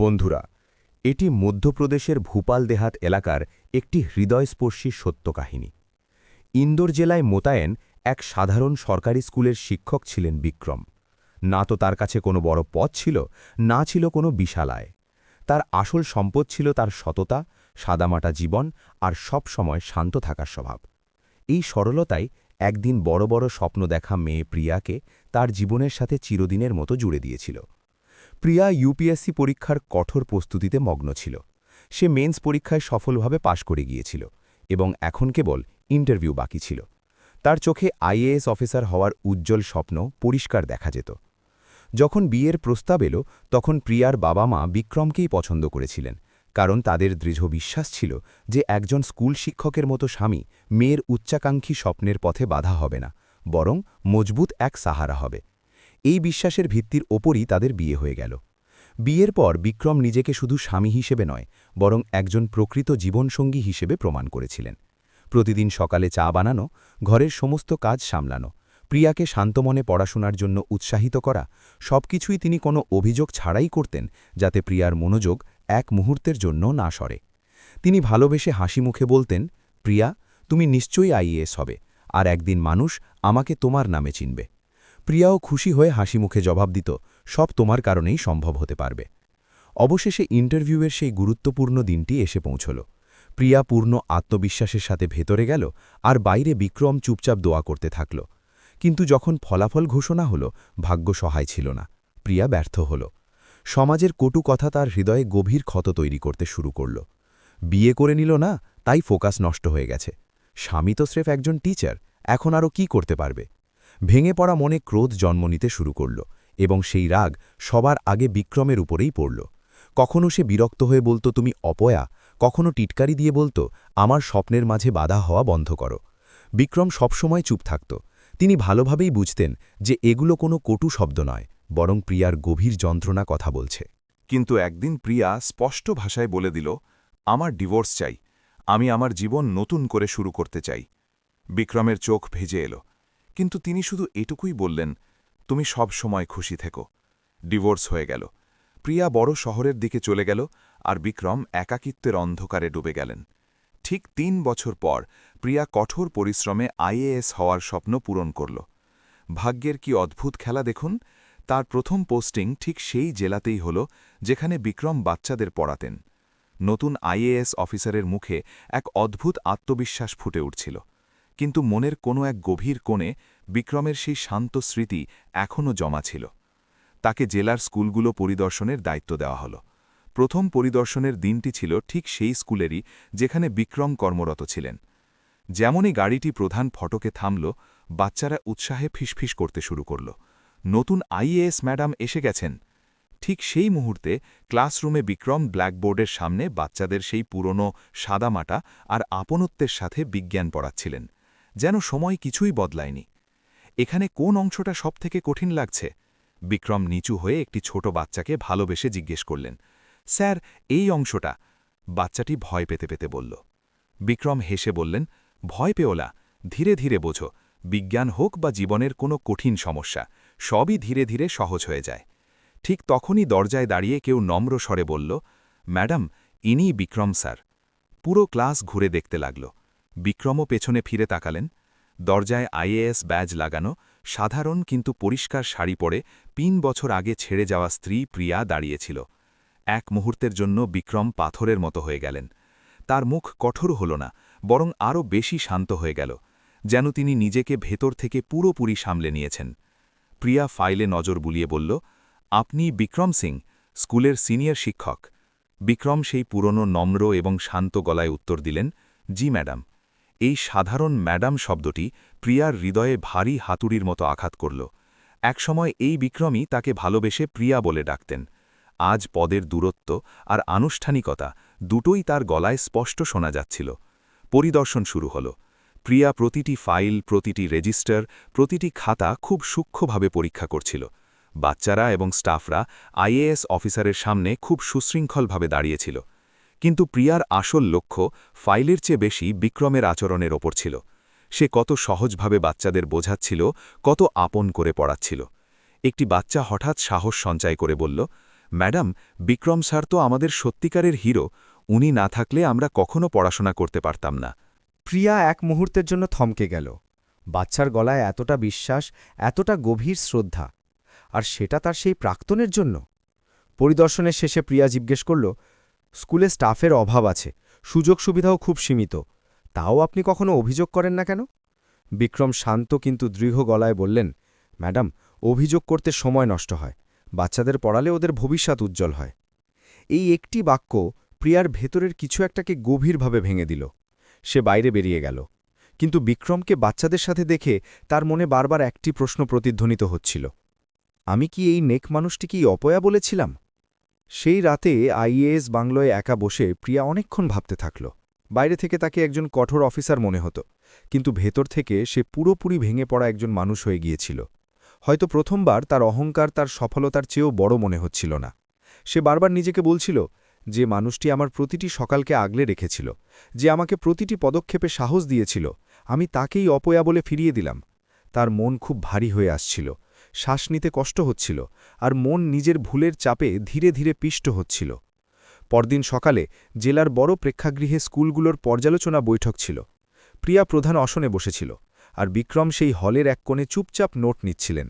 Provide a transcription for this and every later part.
বন্ধুরা, এটি মধ্যপ্রদেশের ভূপাল দেহাত এলাকার একটি হৃদয়স্পর্শী সত্য কাহিনী ইন্দোর জেলায় মোতায়েন এক সাধারণ সরকারি স্কুলের শিক্ষক ছিলেন বিক্রম। না তো তার কাছে কোনো বড় পদ ছিল, না ছিল কোনো বিশালায়। তার আসল সম্পদ ছিল তার সততা, সাদামাটা জীবন আর সব সময় শান্ত থাকার স্বভাব। এই সরলতাই একদিন বড় বড় স্বপ্ন দেখা মেয়ে প্রিয়াকে তার জীবনের সাথে চিরদিনের মতো জুড়ে দিয়েছিল। প্রিয়া ইউপিএসসি পরীক্ষার কঠোর প্রস্তুতিতে মগ্ন ছিল। সে মেন্স পরীক্ষায় সফলভাবে পাশ করে গিয়েছিল এবং এখন কেবল ইন্টারভিউ বাকি ছিল। তার চোখে আইএএস অফিসার হওয়ার উজ্জ্বল স্বপ্ন পরিষ্কার দেখা যেত। যখন বিয়ের প্রস্তাব এলো, তখন প্রিয়ার বাবা মা বিক্রমকেই পছন্দ করেছিলেন, কারণ তাদের দৃঢ় বিশ্বাস ছিল যে একজন স্কুল শিক্ষকের মতো স্বামী মেয়ের উচ্চাকাঙ্ক্ষী স্বপ্নের পথে বাধা হবে না, বরং মজবুত এক সাহারা হবে। এই বিশ্বাসের ভিত্তির ওপরই তাদের বিয়ে হয়ে গেল। বিয়ের পর বিক্রম নিজেকে শুধু স্বামী হিসেবে নয়, বরং একজন প্রকৃত জীবনসঙ্গী হিসেবে প্রমাণ করেছিলেন। প্রতিদিন সকালে চা বানানো, ঘরের সমস্ত কাজ সামলানো, প্রিয়াকে শান্তমনে পড়াশোনার জন্য উৎসাহিত করা, সবকিছুই তিনি কোনো অভিযোগ ছাড়াই করতেন যাতে প্রিয়ার মনোযোগ এক মুহূর্তের জন্য না সরে। তিনি ভালোবেসে হাসি মুখে বলতেন, প্রিয়া, তুমি নিশ্চয়ই আইএএস হবে, আর একদিন মানুষ আমাকে তোমার নামে চিনবে। প্রিয়াও খুশি হয়ে হাসি মুখে জবাব দিত, সব তোমার কারণেই সম্ভব হতে পারবে। অবশেষে ইন্টারভিউয়ের সেই গুরুত্বপূর্ণ দিনটি এসে পৌঁছল। প্রিয়া পূর্ণ আত্মবিশ্বাসের সাথে ভেতরে গেল আর বাইরে বিক্রম চুপচাপ দোয়া করতে থাকল। কিন্তু যখন ফলাফল ঘোষণা হল, ভাগ্য সহায় ছিল না। প্রিয়া ব্যর্থ হল। সমাজের কটু কথা তার হৃদয়ে গভীর ক্ষত তৈরি করতে শুরু করল। বিয়ে করে নিল না, তাই ফোকাস নষ্ট হয়ে গেছে। স্বামী তো স্রেফ একজন টিচার, এখন আরও কি করতে পারবে? ভেঙে পড়া মনে ক্রোধ জন্ম নিতে শুরু করল এবং সেই রাগ সবার আগে বিক্রমের উপরেই পড়ল। কখনো সে বিরক্ত হয়ে বলতো, তুমি অপয়া? কখনো টিটকারি দিয়ে বলতো, আমার স্বপ্নের মাঝে বাধা হওয়া বন্ধ করো। বিক্রম সবসময় চুপ থাকত। তিনি ভালোভাবেই বুঝতেন যে এগুলো কোনো কটু শব্দ নয়, বরং প্রিয়ার গভীর যন্ত্রণা কথা বলছে। কিন্তু একদিন প্রিয়া স্পষ্ট ভাষায় বলে দিল, আমার ডিভোর্স চাই। আমি আমার জীবন নতুন করে শুরু করতে চাই। বিক্রমের চোখ ভেজে এলো। কিন্তু তিনি শুধু এটুকুই বললেন, তুমি সব সময় খুশি থেকো। ডিভোর্স হয়ে গেল। প্রিয়া বড় শহরের দিকে চলে গেল আর বিক্রম একাকিত্বের অন্ধকারে ডুবে গেলেন। ঠিক তিন বছর পর প্রিয়া কঠোর পরিশ্রমে আইএএস হওয়ার স্বপ্ন পূরণ করল। ভাগ্যের কি অদ্ভুত খেলা দেখুন, তার প্রথম পোস্টিং ঠিক সেই জেলাতেই হল যেখানে বিক্রম বাচ্চাদের পড়াতেন। নতুন আইএএস অফিসারের মুখে এক অদ্ভুত আত্মবিশ্বাস ফুটে উঠছিল। কিন্তু মনের কোনো এক গভীর কোণে বিক্রমের সেই শান্ত স্মৃতি এখনও জমা ছিল। তাকে জেলার স্কুলগুলো পরিদর্শনের দায়িত্ব দেওয়া হল। প্রথম পরিদর্শনের দিনটি ছিল ঠিক সেই স্কুলেরই যেখানে বিক্রম কর্মরত ছিলেন। যেমনই গাড়িটি প্রধান ফটকে থামল, বাচ্চারা উৎসাহে ফিসফিস করতে শুরু করল। নতুন আইএএস ম্যাডাম এসে গেছেন। ঠিক সেই মুহূর্তে ক্লাসরুমে বিক্রম ব্ল্যাকবোর্ডের সামনে বাচ্চাদের সেই পুরনো সাদামাটা আর আপনত্বের সাথে বিজ্ঞান পড়াচ্ছিলেন। যেন সময় কিছুই বদলায়নি। এখানে কোন অংশটা সবথেকে কঠিন লাগছে? বিক্রম নিচু হয়ে একটি ছোট বাচ্চাকে ভালোবেসে জিজ্ঞেস করলেন, স্যার, এই অংশটা? বাচ্চাটি ভয় পেতে পেতে বলল। বিক্রম হেসে বললেন, ভয় পেওলা ধীরে ধীরে বোঝো। বিজ্ঞান হোক বা জীবনের কোনো কঠিন সমস্যা, সবই ধীরে ধীরে সহজ হয়ে যায়। ঠিক তখনই দরজায় দাঁড়িয়ে কেউ নম্র স্বরে বলল, ম্যাডাম ইনি বিক্রম স্যার। পুরো ক্লাস ঘুরে দেখতে লাগল। বিক্রমও পেছনে ফিরে তাকালেন। দরজায় আইএএস ব্যাজ লাগানো, সাধারণ কিন্তু পরিষ্কার শাড়ি পরে তিন বছর আগে ছেড়ে যাওয়া স্ত্রী প্রিয়া দাঁড়িয়েছিল। এক মুহূর্তের জন্য বিক্রম পাথরের মতো হয়ে গেলেন। তার মুখ কঠোর হল না, বরং আরও বেশি শান্ত হয়ে গেল, যেন তিনি নিজেকে ভেতর থেকে পুরোপুরি সামলে নিয়েছেন। প্রিয়া ফাইলে নজর বুলিয়ে বলল, আপনি বিক্রম সিং, স্কুলের সিনিয়র শিক্ষক। বিক্রম সেই পুরনো নম্র এবং শান্ত গলায় উত্তর দিলেন, জি, ম্যাডাম। এই সাধারণ ম্যাডাম শব্দটি প্রিয়ার হৃদয়ে ভারী হাতুড়ির মতো আঘাত করল। একসময় এই বিক্রমই তাকে ভালোবেসে প্রিয়া বলে ডাকতেন। আজ পদের দূরত্ব আর আনুষ্ঠানিকতা দুটোই তার গলায় স্পষ্ট শোনা যাচ্ছিল। পরিদর্শন শুরু হল। প্রিয়া প্রতিটি ফাইল, প্রতিটি রেজিস্টার, প্রতিটি খাতা খুব সূক্ষ্মভাবে পরীক্ষা করছিল। বাচ্চারা এবং স্টাফরা আইএএস অফিসারের সামনে খুব সুশৃঙ্খলভাবে দাঁড়িয়েছিল। কিন্তু প্রিয়ার আসল লক্ষ্য ফাইলের চেয়ে বেশি বিক্রমের আচরণের ওপর ছিল। সে কত সহজভাবে বাচ্চাদের বোঝাচ্ছিল, কত আপন করে পড়াচ্ছিল। একটি বাচ্চা হঠাৎ সাহস সঞ্চয় করে বলল, ম্যাডাম, বিক্রম স্যার তো আমাদের সত্যিকারের হিরো, উনি না থাকলে আমরা কখনো পড়াশোনা করতে পারতাম না। প্রিয়া এক মুহূর্তের জন্য থমকে গেল। বাচ্চার গলায় এতটা বিশ্বাস, এতটা গভীর শ্রদ্ধা, আর সেটা তার সেই প্রাক্তনের জন্য? পরিদর্শনের শেষে প্রিয়া জিজ্ঞেস করল স্কুলে স্টাফের অভাব আছে, সুযোগ সুবিধাও খুব সীমিত। তাও আপনি কখনো অভিযোগ করেন না কেন? বিক্রম শান্ত কিন্তু দৃঢ় গলায় বললেন, ম্যাডাম, অভিযোগ করতে সময় নষ্ট হয়। বাচ্চাদের পড়ালে ওদের ভবিষ্যৎ উজ্জ্বল হয়। এই একটি বাক্য প্রিয়ার ভেতরের কিছু একটাকে গভীরভাবে ভেঙে দিল। সে বাইরে বেরিয়ে গেল। কিন্তু বিক্রমকে বাচ্চাদের সাথে দেখে তার মনে বারবার একটি প্রশ্ন প্রতিধ্বনিত হচ্ছিল। আমি কি এই নেক মানুষটিকেই অপয়া বলেছিলাম? সেই রাতে আইএএস বাংলোয় একা বসে প্রিয়া অনেকক্ষণ ভাবতে থাকল। বাইরে থেকে তাকে একজন কঠোর অফিসার মনে হতো, কিন্তু ভেতর থেকে সে পুরোপুরি ভেঙে পড়া একজন মানুষ হয়ে গিয়েছিল। হয়তো প্রথমবার তার অহংকার, তার সফলতার চেয়েও বড় মনে হচ্ছিল না। সে বারবার নিজেকে বলছিল, যে মানুষটি আমার প্রতিটি সকালকে আগলে রেখেছিল, যে আমাকে প্রতিটি পদক্ষেপে সাহস দিয়েছিল, আমি তাকেই অপয়া বলে ফিরিয়ে দিলাম। তার মন খুব ভারী হয়ে আসছিল। শ্বাস নিতে কষ্ট হচ্ছিল আর মন নিজের ভুলের চাপে ধীরে ধীরে পিষ্ট হচ্ছিল। পরদিন সকালে জেলার বড় প্রেক্ষাগৃহে স্কুলগুলোর পর্যালোচনা বৈঠক ছিল। প্রিয়া প্রধান আসনে বসেছিল আর বিক্রম সেই হলের এক কোণে চুপচাপ নোট নিচ্ছিলেন।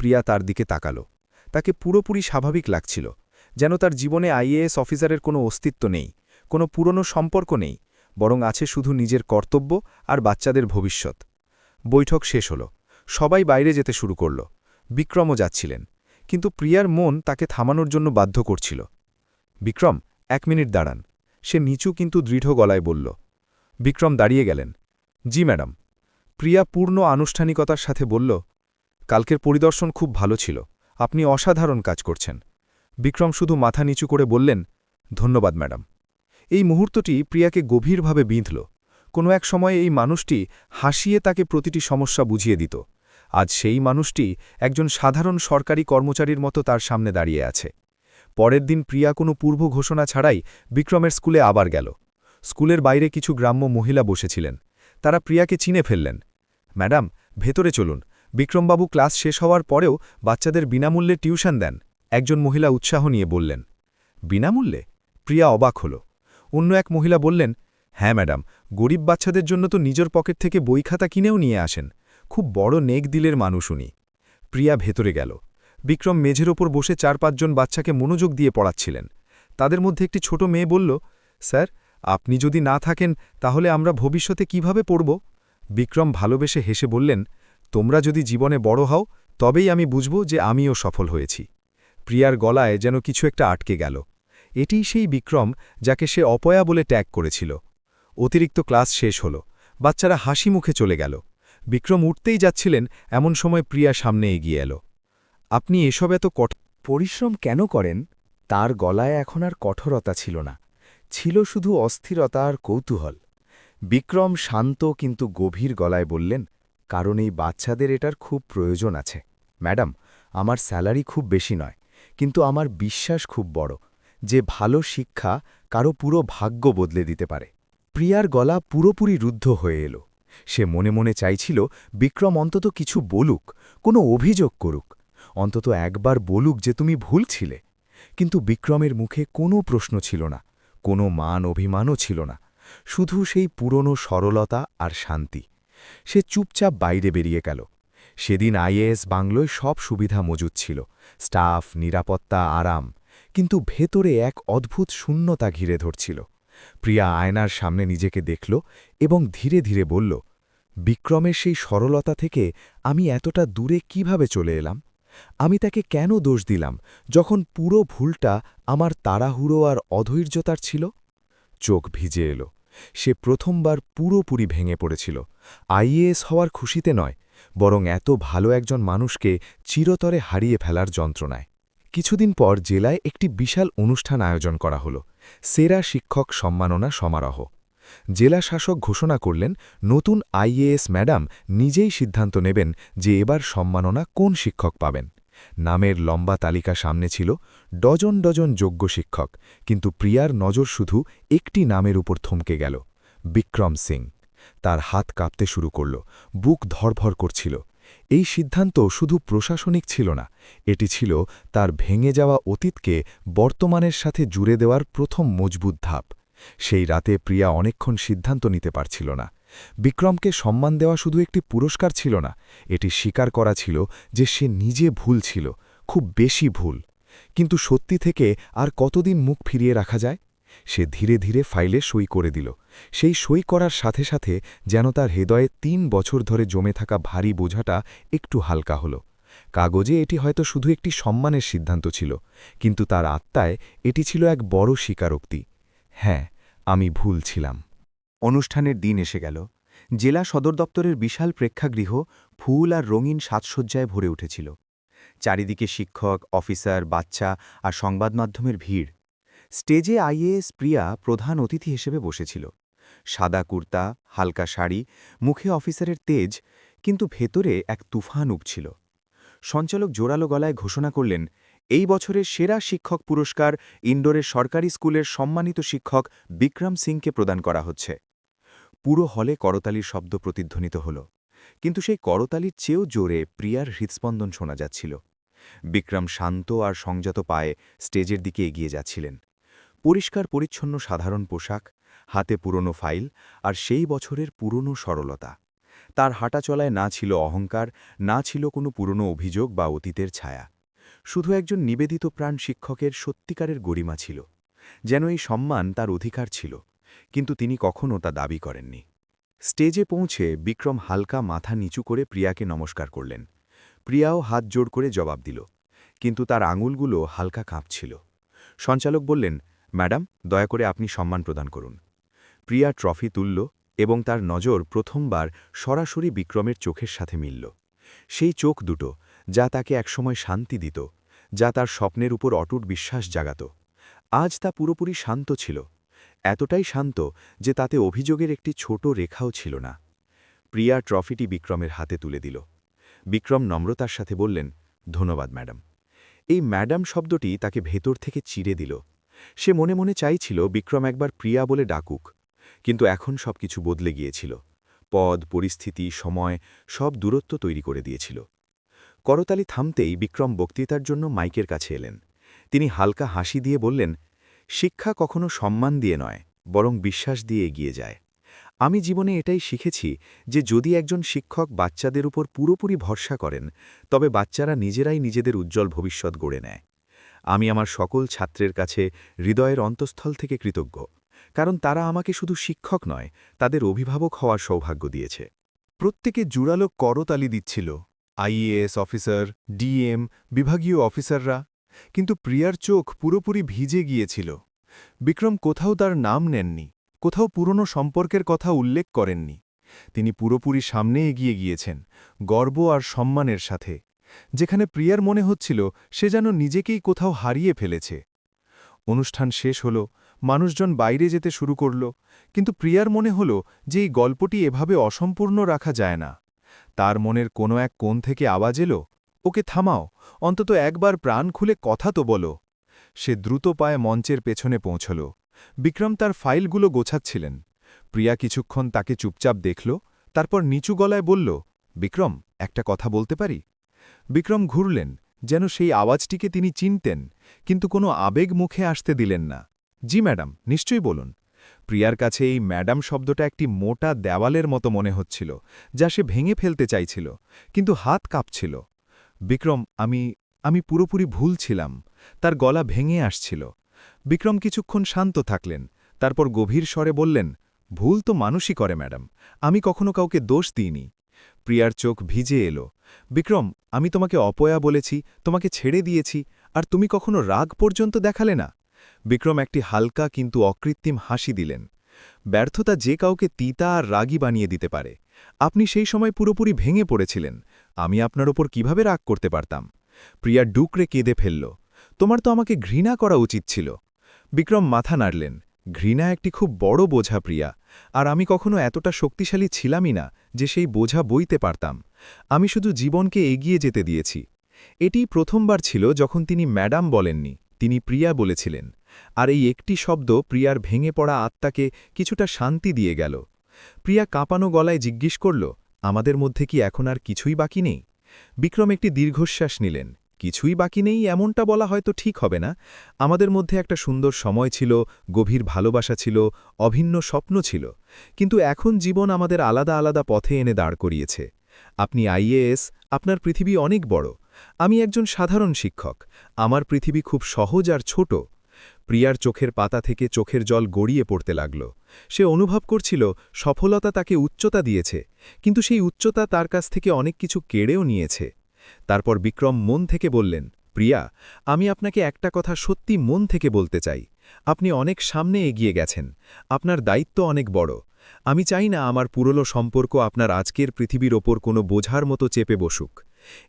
প্রিয়া তার দিকে তাকালো। তাকে পুরোপুরি স্বাভাবিক লাগছিল, যেন তার জীবনে আইএএস অফিসারের কোনো অস্তিত্ব নেই, কোনো পুরনো সম্পর্ক নেই, বরং আছে শুধু নিজের কর্তব্য আর বাচ্চাদের ভবিষ্যৎ। বৈঠক শেষ হল। সবাই বাইরে যেতে শুরু করল। বিক্রমও যাচ্ছিলেন, কিন্তু প্রিয়ার মন তাকে থামানোর জন্য বাধ্য করছিল। বিক্রম, এক মিনিট দাঁড়ান। সে নিচু কিন্তু দৃঢ় গলায় বলল। বিক্রম দাঁড়িয়ে গেলেন। জি, ম্যাডাম। প্রিয়া পূর্ণ আনুষ্ঠানিকতার সাথে বলল, কালকের পরিদর্শন খুব ভালো ছিল। আপনি অসাধারণ কাজ করছেন। বিক্রম শুধু মাথা নিচু করে বললেন, ধন্যবাদ, ম্যাডাম। এই মুহূর্তটি প্রিয়াকে গভীরভাবে বিঁধল। কোনো এক সময়ে এই মানুষটি হাসিয়ে তাকে প্রতিটি সমস্যা বুঝিয়ে দিত। আজ সেই মানুষটি একজন সাধারণ সরকারি কর্মচারীর মতো তার সামনে দাঁড়িয়ে আছে। পরের দিন প্রিয়া কোনো পূর্ব ঘোষণা ছাড়াই বিক্রমের স্কুলে আবার গেল। স্কুলের বাইরে কিছু গ্রাম্য মহিলা বসেছিলেন। তারা প্রিয়াকে চিনে ফেললেন। ম্যাডাম, ভেতরে চলুন। বিক্রমবাবু ক্লাস শেষ হওয়ার পরেও বাচ্চাদের বিনামূল্যে টিউশন দেন। একজন মহিলা উৎসাহ নিয়ে বললেন। বিনামূল্যে? প্রিয়া অবাক হল। অন্য এক মহিলা বললেন হ্যাঁ ম্যাডাম, গরিব বাচ্চাদের জন্য তো নিজের পকেট থেকে বই খাতা কিনেও নিয়ে আসেন। খুব বড় নেক দিলের মানুষ উনি। প্রিয়া ভেতরে গেল। বিক্রম মেঝের ওপর বসে চার পাঁচজন বাচ্চাকে মনোযোগ দিয়ে পড়াচ্ছিলেন। তাদের মধ্যে একটি ছোট মেয়ে বলল, স্যার, আপনি যদি না থাকেন, তাহলে আমরা ভবিষ্যতে কীভাবে পড়ব? বিক্রম ভালোবেসে হেসে বললেন, তোমরা যদি জীবনে বড় হও, তবেই আমি বুঝব যে আমিও সফল হয়েছি। প্রিয়ার গলায় যেন কিছু একটা আটকে গেল। এটিই সেই বিক্রম যাকে সে অপয়া বলে ট্যাগ করেছিল। অতিরিক্ত ক্লাস শেষ হল। বাচ্চারা হাসি মুখে চলে গেল। বিক্রম উঠতেই যাচ্ছিলেন, এমন সময় প্রিয়া সামনে এগিয়ে এলো। আপনি এসব এত কঠ পরিশ্রম কেন করেন? তার গলায় এখন আর কঠোরতা ছিল না। ছিল শুধু অস্থিরতা আর কৌতূহল। বিক্রম শান্ত কিন্তু গভীর গলায় বললেন, কারণ এই বাচ্চাদের এটার খুব প্রয়োজন আছে। ম্যাডাম, আমার স্যালারি খুব বেশি নয়, কিন্তু আমার বিশ্বাস খুব বড়। যে ভালো শিক্ষা কারও পুরো ভাগ্য বদলে দিতে পারে। প্রিয়ার গলা পুরোপুরি রুদ্ধ হয়ে এলো। সে মনে মনে চাইছিল, বিক্রম অন্তত কিছু বলুক, কোনো অভিযোগ করুক। অন্তত একবার বলুক যে তুমি ভুল ছিলে। কিন্তু বিক্রমের মুখে কোনো প্রশ্ন ছিল না, কোনো মান অভিমানও ছিল না। শুধু সেই পুরনো সরলতা আর শান্তি। সে চুপচাপ বাইরে বেরিয়ে গেল। সেদিন আইএএস বাংলোয় সব সুবিধা মজুদ ছিল, স্টাফ, নিরাপত্তা, আরাম। কিন্তু ভেতরে এক অদ্ভুত শূন্যতা ঘিরে ধরছিল। প্রিয়া আয়নার সামনে নিজেকে দেখল এবং ধীরে ধীরে বলল, বিক্রমের সেই সরলতা থেকে আমি এতটা দূরে কীভাবে চলে এলাম? আমি তাকে কেন দোষ দিলাম যখন পুরো ভুলটা আমার তাড়াহুড়ো আর অধৈর্যতার ছিল? চোখ ভিজে এলো। সে প্রথমবার পুরোপুরি ভেঙে পড়েছিল। আইএএস হওয়ার খুশিতে নয়, বরং এত ভালো একজন মানুষকে চিরতরে হারিয়ে ফেলার যন্ত্রণায়। কিছুদিন পর জেলায় একটি বিশাল অনুষ্ঠান আয়োজন করা হল। সেরা শিক্ষক সম্মাননা সমারোহ। জেলা শাসক ঘোষণা করলেন, নতুন আইএএস ম্যাডাম নিজেই সিদ্ধান্ত নেবেন যে এবার সম্মাননা কোন শিক্ষক পাবেন। নামের লম্বা তালিকা সামনে ছিল, ডজন ডজন যোগ্য শিক্ষক, কিন্তু প্রিয়ার নজর শুধু একটি নামের উপর থমকে গেল, বিক্রম সিং। তার হাত কাঁপতে শুরু করল, বুক ধরভর করছিল। এই সিদ্ধান্ত শুধু প্রশাসনিক ছিল না, এটি ছিল তার ভেঙে যাওয়া অতীতকে বর্তমানের সাথে জুড়ে দেওয়ার প্রথম মজবুত ধাপ। সেই রাতে প্রিয়া অনেকক্ষণ সিদ্ধান্ত নিতে পারছিল না। বিক্রমকে সম্মান দেওয়া শুধু একটি পুরস্কার ছিল না, এটি স্বীকার করা ছিল যে সে নিজে ভুল ছিল, খুব বেশি ভুল। কিন্তু সত্যি থেকে আর কতদিন মুখ ফিরিয়ে রাখা যায়? সে ধীরে ধীরে ফাইলে সই করে দিল। সেই সই করার সাথে সাথে যেন তার হৃদয়ে তিন বছর ধরে জমে থাকা ভারী বোঝাটা একটু হালকা হল। কাগজে এটি হয়তো শুধু একটি সম্মানের সিদ্ধান্ত ছিল, কিন্তু তার আত্মায় এটি ছিল এক বড় স্বীকারোক্তি। হ্যাঁ আমি ভুল ছিলাম। অনুষ্ঠানের দিন এসে গেল। জেলা সদর দপ্তরের বিশাল প্রেক্ষাগৃহ ফুল আর রঙিন সাজসজ্জায় ভরে উঠেছিল। চারিদিকে শিক্ষক, অফিসার, বাচ্চা আর সংবাদ মাধ্যমের ভিড়। স্টেজে আইএএস প্রিয়া প্রধান অতিথি হিসেবে বসেছিল। সাদা কুর্তা, হালকা শাড়ি, মুখে অফিসারের তেজ, কিন্তু ভেতরে এক তুফান উপছিল। সঞ্চালক জোরালো গলায় ঘোষণা করলেন, এই বছরের সেরা শিক্ষক পুরস্কার ইন্ডোরের সরকারি স্কুলের সম্মানিত শিক্ষক বিক্রম সিংকে প্রদান করা হচ্ছে। পুরো হলে করতালির শব্দ প্রতিধ্বনিত হল, কিন্তু সেই করতালির চেয়েও জোরে প্রিয়ার হৃৎস্পন্দন শোনা যাচ্ছিল। বিক্রম শান্ত আর সংযত পায়ে স্টেজের দিকে এগিয়ে যাচ্ছিলেন। পরিষ্কার পরিচ্ছন্ন সাধারণ পোশাক, হাতে পুরনো ফাইল আর সেই বছরের পুরনো সরলতা। তার হাঁটাচলায় না ছিল অহংকার, না ছিল কোনো পুরনো অভিযোগ বা অতীতের ছায়া। শুধু একজন নিবেদিত প্রাণ শিক্ষকের সত্যিকারের গরিমা ছিল, যেন এই সম্মান তার অধিকার ছিল, কিন্তু তিনি কখনও তা দাবি করেননি। স্টেজে পৌঁছে বিক্রম হালকা মাথা নিচু করে প্রিয়াকে নমস্কার করলেন। প্রিয়াও হাত জোড় করে জবাব দিল, কিন্তু তার আঙুলগুলো হালকা কাঁপছিল। সঞ্চালক বললেন ম্যাডাম, দয়া করে আপনি সম্মান প্রদান করুন। প্রিয়া ট্রফি তুলল এবং তার নজর প্রথমবার সরাসরি বিক্রমের চোখের সাথে মিলল। সেই চোখ দুটো যা তাকে একসময় শান্তি দিত, যা তার স্বপ্নের উপর অটুট বিশ্বাস জাগাত। আজ তা পুরোপুরি শান্ত ছিল, এতটাই শান্ত যে তাতে অভিযোগের একটি ছোট রেখাও ছিল না। প্রিয়া ট্রফিটি বিক্রমের হাতে তুলে দিল। বিক্রম নম্রতার সাথে বললেন, ধন্যবাদ, ম্যাডাম। এই ম্যাডাম শব্দটি তাকে ভেতর থেকে চিরে দিল। সে মনে মনে চাইছিল বিক্রম একবার প্রিয়া বলে ডাকুক, কিন্তু এখন সবকিছু বদলে গিয়েছিল। পদ, পরিস্থিতি, সময়, সব দূরত্ব তৈরি করে দিয়েছিল। করতালি থামতেই বিক্রম বক্তৃতার জন্য মাইকের কাছে এলেন। তিনি হালকা হাসি দিয়ে বললেন, শিক্ষা কখনো সম্মান দিয়ে নয়, বরং বিশ্বাস দিয়ে এগিয়ে যায়। আমি জীবনে এটাই শিখেছি যে যদি একজন শিক্ষক বাচ্চাদের উপর পুরোপুরি ভরসা করেন, তবে বাচ্চারা নিজেরাই নিজেদের উজ্জ্বল ভবিষ্যৎ গড়ে নেয়। আমি আমার সকল ছাত্রের কাছে হৃদয়ের অন্তঃস্থল থেকে কৃতজ্ঞ, কারণ তারা আমাকে শুধু শিক্ষক নয়, তাদের অভিভাবক হওয়ার সৌভাগ্য দিয়েছে। প্রত্যেকে জুড়ালো করতালি দিচ্ছিল, আইএএস অফিসার, ডিএম, বিভাগীয় অফিসাররা, কিন্তু প্রিয়ার চোখ পুরোপুরি ভিজে গিয়েছিল। বিক্রম কোথাও তার নাম নেননি, কোথাও পুরনো সম্পর্কের কথা উল্লেখ করেননি। তিনি পুরোপুরি সামনে এগিয়ে গিয়েছেন, গর্ব আর সম্মানের সাথে। যেখানে প্রিয়ার মনে হচ্ছিল সে যেন নিজেকেই কোথাও হারিয়ে ফেলেছে। অনুষ্ঠান শেষ হল, মানুষজন বাইরে যেতে শুরু করল, কিন্তু প্রিয়ার মনে হল যে এই গল্পটি এভাবে অসম্পূর্ণ রাখা যায় না। তার মনের কোনো এক কোণ থেকে আওয়াজ এলো, ওকে থামাও, অন্তত একবার প্রাণ খুলে কথা তো বলো। সে দ্রুত পায়ে মঞ্চের পেছনে পৌঁছল। বিক্রম তার ফাইলগুলো গোছাচ্ছিলেন। প্রিয়া কিছুক্ষণ তাকে চুপচাপ দেখল, তারপর নিচু গলায় বলল, বিক্রম, একটা কথা বলতে পারি? বিক্রম ঘুরলেন, যেন সেই আওয়াজটিকে তিনি চিনতেন, কিন্তু কোনো আবেগ মুখে আসতে দিলেন না। জি ম্যাডাম, নিশ্চয়ই বলুন। প্রিয়ার কাছে এই ম্যাডাম শব্দটা একটি মোটা দেওয়ালের মতো মনে হচ্ছিল, যা সে ভেঙে ফেলতে চাইছিল, কিন্তু হাত কাঁপছিল। বিক্রম, আমি আমি পুরোপুরি ভুল ছিলাম, তার গলা ভেঙে আসছিল। বিক্রম কিছুক্ষণ শান্ত থাকলেন, তারপর গভীর স্বরে বললেন, ভুল তো মানুষই করে ম্যাডাম, আমি কখনো কাউকে দোষ দিইনি। প্রিয়ার চোখ ভিজে এলো। বিক্রম, আমি তোমাকে অপয়া বলেছি, তোমাকে ছেড়ে দিয়েছি, আর তুমি কখনো রাগ পর্যন্ত দেখালে না? বিক্রম একটি হালকা কিন্তু অকৃত্রিম হাসি দিলেন। ব্যর্থতা যে কাউকে তিতা আর রাগী বানিয়ে দিতে পারে। আপনি সেই সময় পুরোপুরি ভেঙে পড়েছিলেন। আমি আপনার ওপর কীভাবে রাগ করতে পারতাম? প্রিয়া ডুকরে কেঁদে ফেলল। তোমার তো আমাকে ঘৃণা করা উচিত ছিল। বিক্রম মাথা নাড়লেন। ঘৃণা একটি খুব বড় বোঝা, প্রিয়া। আর আমি কখনো এতটা শক্তিশালী ছিলামই না যে সেই বোঝা বইতে পারতাম। আমি শুধু জীবনকে এগিয়ে যেতে দিয়েছি। এটি প্রথমবার ছিল যখন তিনি ম্যাডাম বলেননি, তিনি প্রিয়া বলেছিলেন। আর এই একটি শব্দ প্রিয়ার ভেঙে পড়া আত্মাকে কিছুটা শান্তি দিয়ে গেল। প্রিয়া কাঁপানো গলায় জিজ্ঞেস করল, আমাদের মধ্যে কি এখন আর কিছুই বাকি নেই? বিক্রম একটি দীর্ঘশ্বাস নিলেন। কিছুই বাকি নেই, এমনটা বলা হয়তো ঠিক হবে না। আমাদের মধ্যে একটা সুন্দর সময় ছিল, গভীর ভালোবাসা ছিল, অভিন্ন স্বপ্ন ছিল। কিন্তু এখন জীবন আমাদের আলাদা আলাদা পথে এনে দাঁড় করিয়েছে। আপনি আইএএস আপনার পৃথিবী অনেক বড়। আমি একজন সাধারণ শিক্ষক। আমার পৃথিবী খুব সহজ আর ছোট। প্রিয়ার চোখের পাতা থেকে চোখের জল গড়িয়ে পড়তে লাগল। সে অনুভব করছিল, সফলতা তাকে উচ্চতা দিয়েছে। কিন্তু সেই উচ্চতা তার কাছ থেকে অনেক কিছু কেড়েও নিয়েছে। তারপর বিক্রম মন থেকে বললেন, প্রিয়া, আমি আপনাকে একটা কথা সত্যি মন থেকে বলতে চাই। আপনি অনেক সামনে এগিয়ে গেছেন। আপনার দায়িত্ব অনেক বড়। আমি চাই না আমার পুরনো সম্পর্ক আপনার আজকের পৃথিবীর ওপর কোনো বোঝার মতো চেপে বসুক।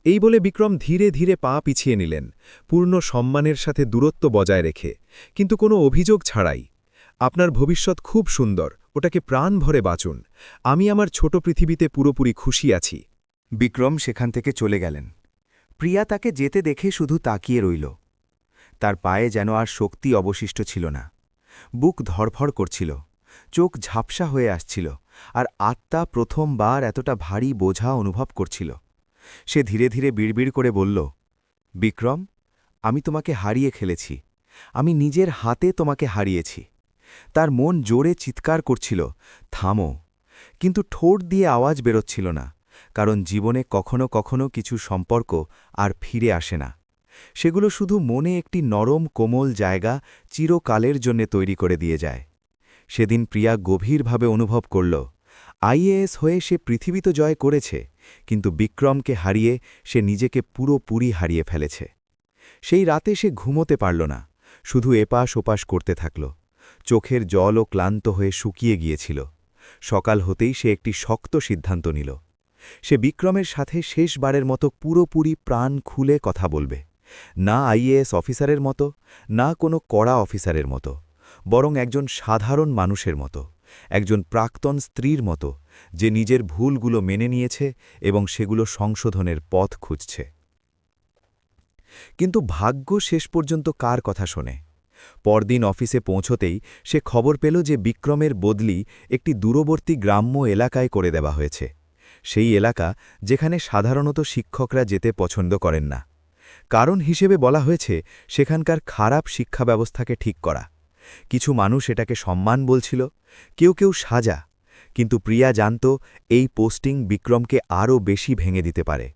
এই বলে বিক্রম ধীরে ধীরে পা পিছিয়ে নিলেন, পূর্ণ সম্মানের সাথে দূরত্ব বজায় রেখে। কিন্তু কোনো অভিযোগ ছাড়াই। আপনার ভবিষ্যৎ খুব সুন্দর। ওটাকে প্রাণ ভরে বাঁচুন। আমি আমার ছোট পৃথিবীতে পুরোপুরি খুশি আছি। বিক্রম সেখান থেকে চলে গেলেন। প্রিয়া তাকে যেতে দেখে শুধু তাকিয়ে রইল। তার পায়ে যেন আর শক্তি অবশিষ্ট ছিল না। বুক ধরফর করছিল, চোখ ঝাপসা হয়ে আসছিল, আর আত্মা প্রথমবার এতটা ভারী বোঝা অনুভব করছিল। সে ধীরে ধীরে বিড়বিড় করে বলল, বিক্রম, আমি তোমাকে হারিয়ে খেলেছি। আমি নিজের হাতে তোমাকে হারিয়েছি। তার মন জোরে চিৎকার করছিল, থামো। কিন্তু ঠোঁট দিয়ে আওয়াজ বেরোচ্ছিল না। কারণ জীবনে কখনো কখনো কিছু সম্পর্ক আর ফিরে আসে না। সেগুলো শুধু মনে একটি নরম, কোমল জায়গা চিরকালের জন্যে তৈরি করে দিয়ে যায়। সেদিন প্রিয়া গভীরভাবে অনুভব করল, আইএএস হয়ে সে পৃথিবী তো জয় করেছে, কিন্তু বিক্রমকে হারিয়ে সে নিজেকে পুরোপুরি হারিয়ে ফেলেছে। সেই রাতে সে ঘুমোতে পারল না, শুধু এপাশ ওপাশ করতে থাকল। চোখের জলও ক্লান্ত হয়ে শুকিয়ে গিয়েছিল। সকাল হতেই সে একটি শক্ত সিদ্ধান্ত নিল। সে বিক্রমের সাথে শেষবারের মতো পুরোপুরি প্রাণ খুলে কথা বলবে। না আইএএস অফিসারের মতো, না কোনো কড়া অফিসারের মতো, বরং একজন সাধারণ মানুষের মতো, একজন প্রাক্তন স্ত্রীর মতো, যে নিজের ভুলগুলো মেনে নিয়েছে এবং সেগুলো সংশোধনের পথ খুঁজছে। কিন্তু ভাগ্য শেষ পর্যন্ত কার কথা শোনে? পরদিন অফিসে পৌঁছতেই সে খবর পেল যে বিক্রমের বদলি একটি দূরবর্তী গ্রাম্য এলাকায় করে দেওয়া হয়েছে। সেই এলাকা যেখানে সাধারণত শিক্ষকরা যেতে পছন্দ করেন না। কারণ হিসেবে বলা হয়েছে, সেখানকার খারাপ শিক্ষা ব্যবস্থাকে ঠিক করা। কিছু মানুষ এটাকে সম্মান বলছিল, কেউ কেউ সাজা, কিন্তু প্রিয়া জানত এই পোস্টিং বিক্রমকে আরও বেশি ভেঙে দিতে পারে।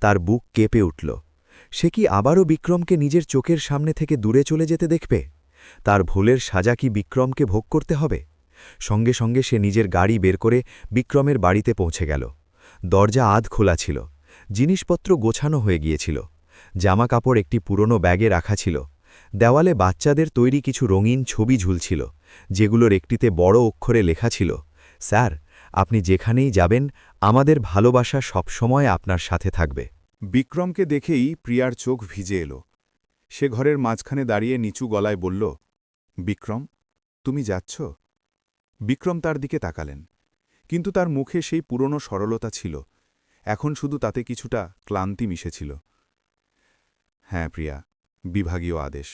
তার বুক কেঁপে উঠল। সে কি আবারও বিক্রমকে নিজের চোখের সামনে থেকে দূরে চলে যেতে দেখবে? তার ভুলের সাজা কি বিক্রমকে ভোগ করতে হবে? সঙ্গে সঙ্গে সে নিজের গাড়ি বের করে বিক্রমের বাড়িতে পৌঁছে গেল। দরজা আধ খোলা ছিল। জিনিসপত্র গোছানো হয়ে গিয়েছিল। জামা কাপড় একটি পুরনো ব্যাগে রাখা ছিল। দেওয়ালে বাচ্চাদের তৈরি কিছু রঙিন ছবি ঝুলছিল, যেগুলোর একটিতে বড় অক্ষরে লেখা ছিল, স্যার, আপনি যেখানেই যাবেন, আমাদের ভালোবাসা সবসময় আপনার সাথে থাকবে। বিক্রমকে দেখেই প্রিয়ার চোখ ভিজে এলো। সে ঘরের মাঝখানে দাঁড়িয়ে নিচু গলায় বলল, বিক্রম, তুমি যাচ্ছ? বিক্রম তার দিকে তাকালেন। কিন্তু তার মুখে সেই পুরনো সরলতা ছিল। এখন শুধু তাতে কিছুটা ক্লান্তি মিশেছিল। হ্যাঁ প্রিয়া, বিভাগীয় আদেশ।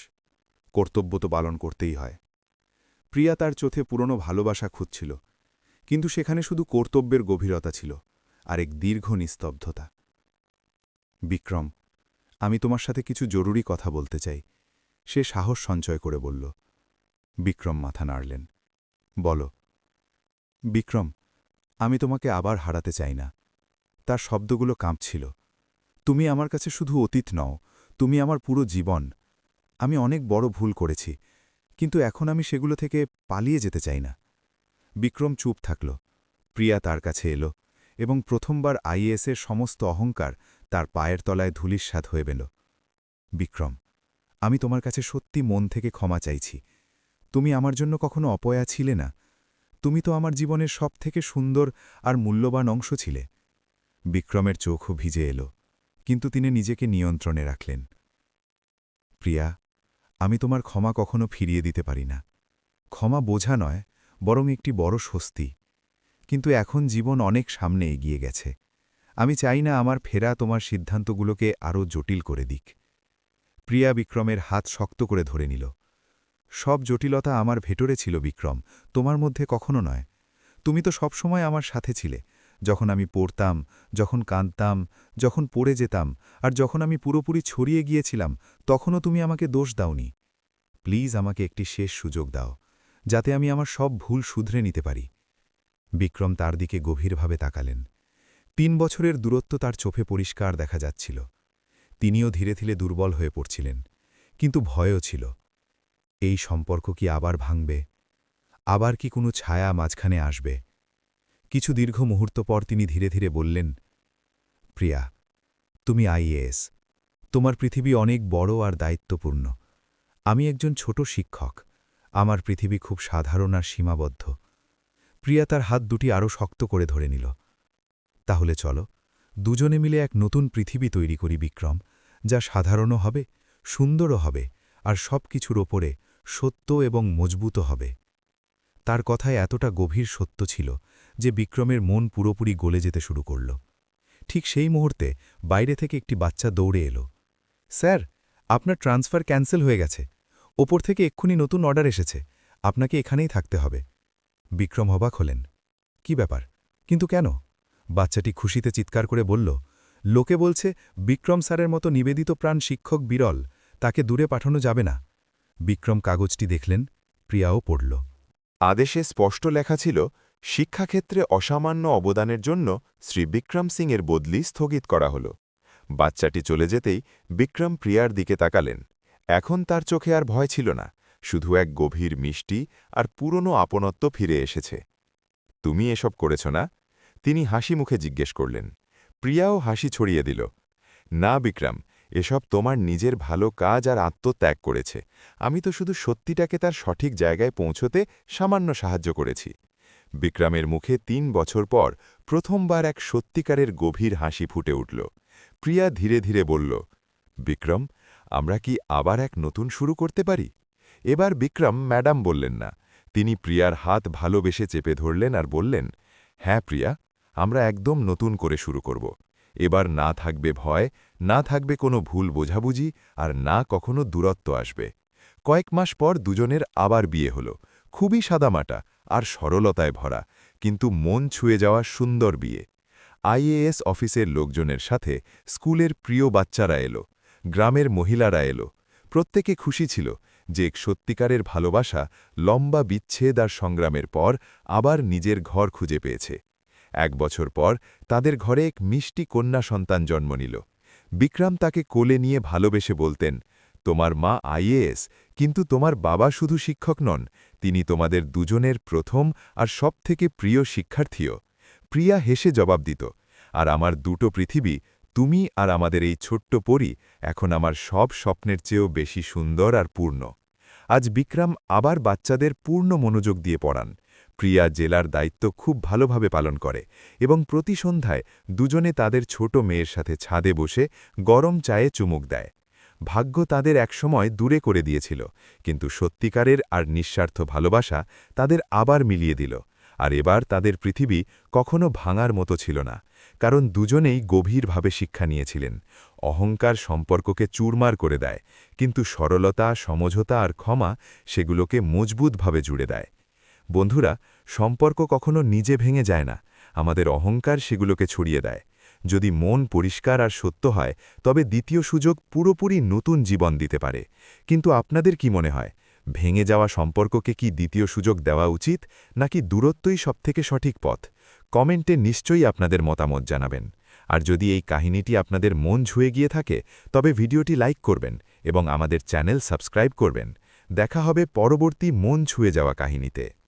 কর্তব্য তো পালন করতেই হয়। প্রিয়া তার চোখে পুরনো ভালোবাসা খুঁজছিল, কিন্তু সেখানে শুধু কর্তব্যের গভীরতা ছিল আর এক দীর্ঘ নিস্তব্ধতা। বিক্রম, আমি তোমার সাথে কিছু জরুরি কথা বলতে চাই। সে সাহস সঞ্চয় করে বলল। বিক্রম মাথা নাড়লেন। বলো। বিক্রম, আমি তোমাকে আবার হারাতে চাই না। তার শব্দগুলো কাঁপছিল। তুমি আমার কাছে শুধু অতীত নও, তুমি আমার পুরো জীবন। আমি অনেক বড় ভুল করেছি, কিন্তু এখন আমি সেগুলো থেকে পালিয়ে যেতে চাই না। বিক্রম চুপ থাকল। প্রিয়া তার কাছে এলো এবং প্রথমবার আইএসের সমস্ত অহংকার তার পায়ের তলায় ধুলিস্বাদ হয়ে বেল। বিক্রম, আমি তোমার কাছে সত্যি মন থেকে ক্ষমা চাইছি। তুমি আমার জন্য কখনো অপয়া ছিলে না। তুমি তো আমার জীবনের সব থেকে সুন্দর আর মূল্যবান অংশ ছিলে। বিক্রমের চোখও ভিজে এলো, কিন্তু তিনি নিজেকে নিয়ন্ত্রণে রাখলেন। প্রিয়া, আমি তোমার ক্ষমা কখনো ফিরিয়ে দিতে পারি না। ক্ষমা বোঝা নয়, বরং একটি বড় স্বস্তি। কিন্তু এখন জীবন অনেক সামনে এগিয়ে গেছে। আমি চাই না আমার ফেরা তোমার সিদ্ধান্তগুলোকে আরও জটিল করে দিক। প্রিয়া বিক্রমের হাত শক্ত করে ধরে নিল। সব জটিলতা আমার ভেতরে ছিল বিক্রম, তোমার মধ্যে কখনো নয়। তুমি তো সবসময় আমার সাথে ছিলে, যখন আমি পড়তাম, যখন কাঁদতাম, যখন পড়ে যেতাম, আর যখন আমি পুরোপুরি ছড়িয়ে গিয়েছিলাম, তখনও তুমি আমাকে দোষ দাওনি। প্লিজ আমাকে একটি শেষ সুযোগ দাও, যাতে আমি আমার সব ভুল শুধরে নিতে পারি। বিক্রম তার দিকে গভীরভাবে তাকালেন। তিন বছরের দূরত্ব তার চোখে পরিষ্কার দেখা যাচ্ছিল। তিনিও ধীরে ধীরে দুর্বল হয়ে পড়ছিলেন, কিন্তু ভয়ও ছিল। এই সম্পর্ক কি আবার ভাঙবে? আবার কি কোনো ছায়া মাঝখানে আসবে? কিছু দীর্ঘ মুহূর্ত পর তিনি ধীরে ধীরে বললেন, প্রিয়া, তুমি আইএএস। তোমার পৃথিবী অনেক বড় আর দায়িত্বপূর্ণ। আমি একজন ছোট শিক্ষক। আমার পৃথিবী খুব সাধারণ আর সীমাবদ্ধ। প্রিয়া তার হাত দুটি আরও শক্ত করে ধরে নিল। তাহলে চলো, দুজনে মিলে এক নতুন পৃথিবী তৈরি করি, বিক্রম, যা সাধারণও হবে, সুন্দরও হবে, আর সব কিছুর ওপরে সত্য এবং মজবুত হবে। তার কথায় এতটা গভীর সত্য ছিল যে বিক্রমের মন পুরোপুরি গলে যেতে শুরু করল। ঠিক সেই মুহূর্তে বাইরে থেকে একটি বাচ্চা দৌড়ে এলো। স্যার, আপনার ট্রান্সফার ক্যান্সেল হয়ে গেছে। ওপর থেকে এক্ষুনি নতুন অর্ডার এসেছে। আপনাকে এখানেই থাকতে হবে। বিক্রম অবাক হলেন। কি ব্যাপার? কিন্তু কেন? বাচ্চাটি খুশিতে চিৎকার করে বলল, লোকে বলছে বিক্রম স্যারের মতো নিবেদিত প্রাণ শিক্ষক বিরল, তাকে দূরে পাঠানো যাবে না। বিক্রম কাগজটি দেখলেন, প্রিয়াও পড়ল। আদেশে স্পষ্ট লেখা ছিল, শিক্ষাক্ষেত্রে অসামান্য অবদানের জন্য শ্রী বিক্রম সিংয়ের বদলি স্থগিত করা হল। বাচ্চাটি চলে যেতেই বিক্রম প্রিয়ার দিকে তাকালেন। এখন তার চোখে আর ভয় ছিল না, শুধু এক গভীর মিষ্টি আর পুরনো আপনত্ব ফিরে এসেছে। তুমি এসব করেছ না? তিনি হাসি মুখে জিজ্ঞেস করলেন। প্রিয়াও হাসি ছড়িয়ে দিল। না বিক্রম এসব তোমার নিজের ভালো কাজ আর আত্মত্যাগ করেছে। আমি তো শুধু সত্যিটাকে তার সঠিক জায়গায় পৌঁছতে সামান্য সাহায্য করেছি। বিক্রমের মুখে তিন বছর পর প্রথমবার এক সত্যিকারের গভীর হাসি ফুটে উঠল। প্রিয়া ধীরে ধীরে বলল, বিক্রম, আমরা কি আবার এক নতুন শুরু করতে পারি? এবার বিক্রম ম্যাডাম বললেন না। তিনি প্রিয়ার হাত ভালোবেসে চেপে ধরলেন আর বললেন হ্যাঁ প্রিয়া, আমরা একদম নতুন করে শুরু করব। এবার না থাকবে ভয়, না থাকবে কোনো ভুল বোঝাবুঝি আর না কখনো দূরত্ব আসবে। কয়েক মাস পর দুজনের আবার বিয়ে হল। খুবই সাদামাটা আর সরলতায় ভরা, কিন্তু মন ছুঁয়ে যাওয়া সুন্দর বিয়ে। আইএএস অফিসের লোকজনের সাথে স্কুলের প্রিয় বাচ্চারা এলো, গ্রামের মহিলারা এলো। প্রত্যেকে খুশি ছিল যে এক সত্যিকারের ভালোবাসা লম্বা বিচ্ছেদ আর সংগ্রামের পর আবার নিজের ঘর খুঁজে পেয়েছে। এক বছর পর তাদের ঘরে এক মিষ্টি কন্যা সন্তান জন্ম নিল। বিক্রম তাকে কোলে নিয়ে ভালোবেসে বলতেন, তোমার মা আইএএস, কিন্তু তোমার বাবা শুধু শিক্ষক নন, তিনি তোমাদের দুজনের প্রথম আর সবথেকে প্রিয় শিক্ষার্থীও। প্রিয়া হেসে জবাব দিত, আর আমার দুটো পৃথিবী, তুমি আর আমাদের এই ছোট্ট পরি, এখন আমার সব স্বপ্নের চেয়েও বেশি সুন্দর আর পূর্ণ। আজ বিক্রম আবার বাচ্চাদের পূর্ণ মনোযোগ দিয়ে পড়ান। প্রিয়া জেলার দায়িত্ব খুব ভালোভাবে পালন করে এবং প্রতি সন্ধ্যায় দুজনে তাদের ছোট মেয়ের সাথে ছাদে বসে গরম চায়ে চুমুক দেয়। ভাগ্য তাদের একসময় দূরে করে দিয়েছিল, কিন্তু সত্যিকারের আর নিঃস্বার্থ ভালোবাসা তাদের আবার মিলিয়ে দিল। আর এবার তাদের পৃথিবী কখনো ভাঙার মতো ছিল না, কারণ দুজনেই গভীরভাবে শিক্ষা নিয়েছিলেন। অহংকার সম্পর্ককে চুরমার করে দেয়, কিন্তু সরলতা, সমঝোতা আর ক্ষমা সেগুলোকে মজবুতভাবে জুড়ে দেয়। বন্ধুরা, সম্পর্ক কখনো নিজে ভেঙে যায় না। আমাদের অহংকার সেগুলোকে ছড়িয়ে দেয়। যদি মন পরিষ্কার আর সত্য হয়, তবে দ্বিতীয় সুযোগ পুরোপুরি নতুন জীবন দিতে পারে। কিন্তু আপনাদের কি মনে হয়, ভেঙে যাওয়া সম্পর্ককে কি দ্বিতীয় সুযোগ দেওয়া উচিত, নাকি দূরত্বই সবথেকে সঠিক পথ? কমেন্টে নিশ্চয়ই আপনাদের মতামত জানাবেন। আর যদি এই কাহিনীটি আপনাদের মন ছুঁয়ে গিয়ে থাকে, তবে ভিডিওটি লাইক করবেন এবং আমাদের চ্যানেল সাবস্ক্রাইব করবেন। দেখা হবে পরবর্তী মন ছুঁয়ে যাওয়া কাহিনীতে।